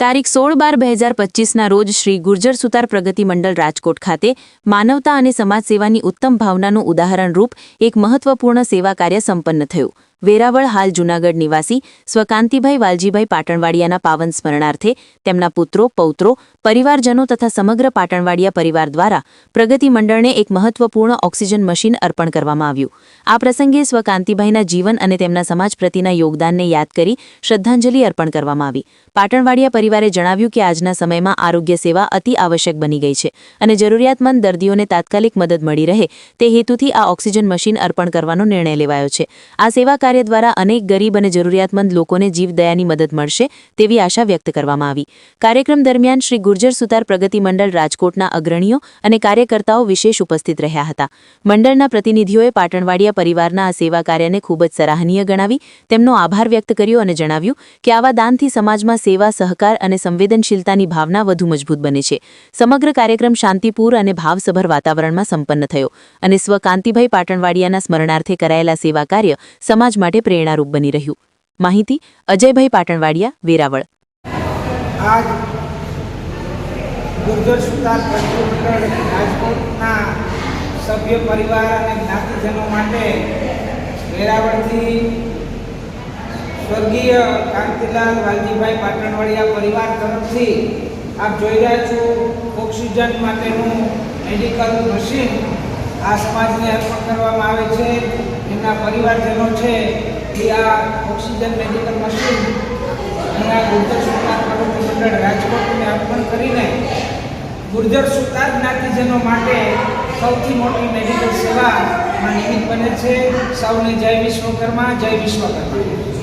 તારીખ સોળ બાર બે હજાર પચીસના રોજ શ્રી ગુર્જર સુતાર પ્રગતિ મંડળ રાજકોટ ખાતે માનવતા અને સમાજ સેવાની ઉત્તમ ભાવનાનું ઉદાહરણરૂપ એક મહત્વપૂર્ણ સેવા કાર્ય સંપન્ન થયું. વેરાવળ હાલ જૂનાગઢ નિવાસી સ્વકાંતિભાઈ વાલજીભાઈ પાટણવાડિયાના પાવન સ્મરણાર્થે તેમના પુત્રો, પૌત્રો, પરિવારજનો તથા સમગ્ર પાટણવાડિયા પરિવાર દ્વારા પ્રગતિ મંડળને એક મહત્વપૂર્ણ ઓક્સિજન મશીન અર્પણ કરવામાં આવ્યું. આ પ્રસંગે સ્વકાંતિભાઈના જીવન અને તેમના સમાજ પ્રતિના યોગદાનને યાદ કરી શ્રદ્ધાંજલિ અર્પણ કરવામાં આવી. પાટણવાડિયા પરિવારે જણાવ્યું કે આજના સમયમાં આરોગ્ય સેવા અતિ આવશ્યક બની ગઈ છે અને જરૂરિયાતમંદ દર્દીઓને તાત્કાલિક મદદ મળી રહે તે હેતુથી આ ઓક્સિજન મશીન અર્પણ કરવાનો નિર્ણય લેવાયો છે. આ સેવા કાર્ય દ્વારા અનેક ગરીબ અને જરૂરિયાતમંદ લોકોને જીવદયાની મદદ મળશે તેવી આશા વ્યક્ત કરવામાં આવી. કાર્યક્રમ દરમિયાન શ્રી ગુર્જર સુતાર પ્રગતિ મંડળ રાજકોટના અગ્રણીઓ અને કાર્યકર્તાઓ વિશેષ ઉપસ્થિત રહ્યા હતા. મંડળના પ્રતિનિધિઓએ પાટણવાડિયા પરિવારના આ સેવા કાર્યને ખૂબ જ સરાહનીય ગણાવી, તેમનો આભાર વ્યક્ત કર્યો અને જણાવ્યું કે આવા દાનથી સમાજમાં સેવા, સહકાર અને સંવેદનશીલતાની ભાવના વધુ મજબૂત બને છે. સમગ્ર કાર્યક્રમ શાંતિપૂર અને ભાવસભર વાતાવરણમાં સંપન્ન થયો અને સ્વકાંતિભાઈ પાટણવાડિયાના સ્મરણાર્થે કરાયેલા સેવા કાર્ય માટે પ્રેરણારૂપ બની રહ્યું. માહિતી અજયભાઈ પાટણવાડિયા, વેરાવળ. સભ્ય પરિવાર અને જ્ઞાતિજનો માટે વેરાવળથી સ્વર્ગીય કાંતિલાલ વાલજીભાઈ પાટણવાડિયા પરિવાર તરફથી આપ જોઈ રહ્યા છો, ઓક્સિજન માટેનું મેડિકલ મશીન આ અર્પણ કરવામાં આવે છે. એમના પરિવારજનો છે એ આ ઓક્સિજન મેડિકલ મશીન અહીંયા ગુર્જર સુતાર પ્રવૃત્તિ મંડળ રાજકોટને અર્પણ કરીને ગુર્જર સુતાર જ્ઞાતિજનો માટે સૌથી મોટી મેડિકલ સેવામાં નિમિત્ત બને છે. સૌને જય વિશ્વકર્મા જય વિશ્વકર્મા.